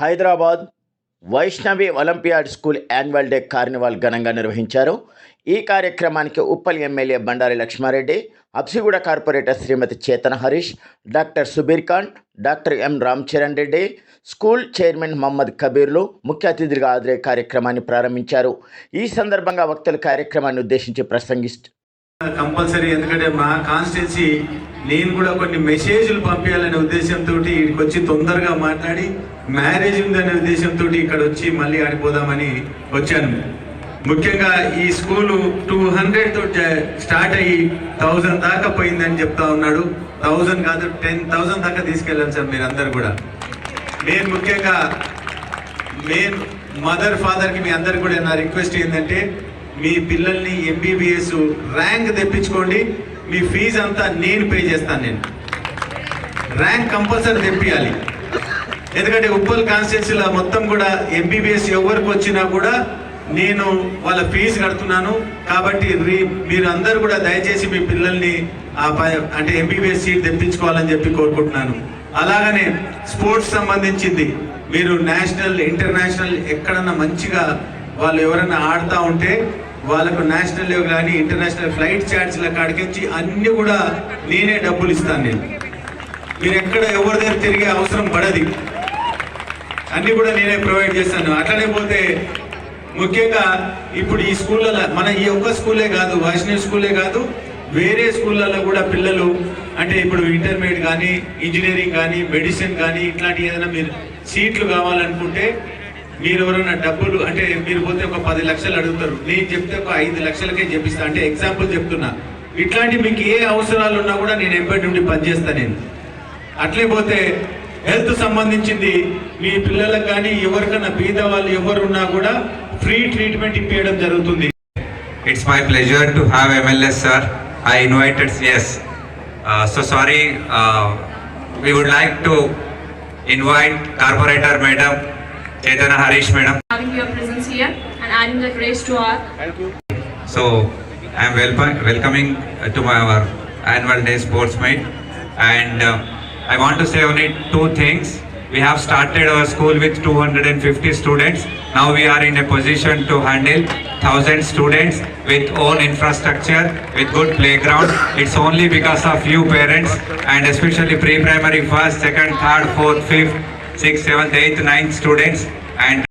Hyderabad Vaishnavi Olympiad school annual day carnival ఘనంగా నిర్వహించారు. ఈ కార్యక్రమానికి Uppal MLA Bandari Lakshma Reddy Habsiguda corporator Shrimati Chetana Harish doctor Subir Khan doctor M Ram Charan Reddy school chairman Mohammed కబీర్లు ముఖ్య అతిథిగా హాజరై కార్యక్రమాన్ని ప్రారంభించారు. ఈ సందర్భంగా వక్తలు కార్యక్రమాన్ని ఉద్దేశించి ప్రసంగిస్తూ కంపల్సరీ ఎందుకంటే మా కాన్స్టిట్యున్సీ నేను కూడా కొన్ని మెసేజ్లు పంపించాలనే ఉద్దేశంతో ఇక్కడికి వచ్చి తొందరగా మాట్లాడి మ్యారేజ్ ఉందనే ఉద్దేశంతో ఇక్కడ వచ్చి మళ్ళీ ఆడిపోదామని వచ్చాను. ముఖ్యంగా ఈ స్కూలు టూ హండ్రెడ్తో స్టార్ట్ అయ్యి థౌజండ్ దాకా పోయిందని చెప్తా ఉన్నాడు. థౌజండ్ కాదు టెన్ థౌజండ్ దాకా తీసుకెళ్ళాను సార్ మీరు అందరు కూడా. నేను ముఖ్యంగా మెయిన్ మదర్ ఫాదర్కి మీ అందరు కూడా నా రిక్వెస్ట్ ఏంటంటే మీ పిల్లల్ని ఎంబీబీఎస్ ర్యాంక్ తెప్పించుకోండి. మీ ఫీజు అంతా నేను పే చేస్తాను నేను. ర్యాంక్ కంపల్సరీ తెప్పియాలి. ఎందుకంటే ఉప్పల్ కాన్స్టిట్యున్సీలో మొత్తం కూడా ఎంబీబీఎస్ ఎవరికి వచ్చినా కూడా నేను వాళ్ళ ఫీజు కడుతున్నాను. కాబట్టి రీ- మీరు అందరూ కూడా దయచేసి మీ పిల్లల్ని ఆ ప- అంటే ఎంబీబీఎస్ సీట్ తెప్పించుకోవాలని చెప్పి కోరుకుంటున్నాను. అలాగనే స్పోర్ట్స్ సంబంధించింది. మీరు నేషనల్ ఇంటర్నేషనల్ ఎక్కడన్నా మంచిగా వాళ్ళు ఎవరైనా ఆడుతూ ఉంటే వాళ్ళకు నేషనల్ కానీ ఇంటర్నేషనల్ ఫ్లైట్ ఛార్జ్ల కాడికించి అన్ని కూడా నేనే డబ్బులు ఇస్తాను నేను. మీరు ఎక్కడ ఎవరి దగ్గర తిరిగే అవసరం పడది. అన్ని కూడా నేనే ప్రొవైడ్ చేస్తాను. అట్లనే పోతే ముఖ్యంగా ఇప్పుడు ఈ స్కూళ్ళలో మన ఈ ఒక్క స్కూలే కాదు వైష్ణవ్ స్కూలే కాదు వేరే స్కూళ్ళలో కూడా పిల్లలు అంటే ఇప్పుడు ఇంటర్మీడియట్ కానీ ఇంజనీరింగ్ కానీ మెడిసిన్ కానీ ఇట్లాంటి ఏదైనా మీరు సీట్లు కావాలనుకుంటే మీరు ఎవరైనా డబ్బులు అంటే మీరు పోతే ఒక పది లక్షలు అడుగుతారు. నేను చెప్తే ఒక ఐదు లక్షలకే చెప్పిస్తా. అంటే ఎగ్జాంపుల్ చెప్తున్నా. ఇట్లాంటి మీకు ఏ అవసరాలు ఉన్నా కూడా నేను ఎంబడి నుండి పనిచేస్తా నేను. అట్లే పోతే హెల్త్ సంబంధించింది మీ పిల్లలకు కానీ ఎవరికైనా బీద వాళ్ళు ఎవరున్నా కూడా ఫ్రీ ట్రీట్మెంట్ ఇప్పించడం జరుగుతుంది. It's my pleasure to have MLS sir I invited as so sorry we would like to invite corporator madam Chaitanya Harish Madam. having your presence here and adding the grace to our Thank you. So I am welcome, welcoming uh, to my our annual day sports meet. And uh, I want to say only two things. We have started our school with 250 students. Now we are in a position to handle 1000 students with own infrastructure, with good playground. It's only because of you parents and especially pre-primary first, second, third, fourth, fifth, sixth, seventh, eighth, ninth students and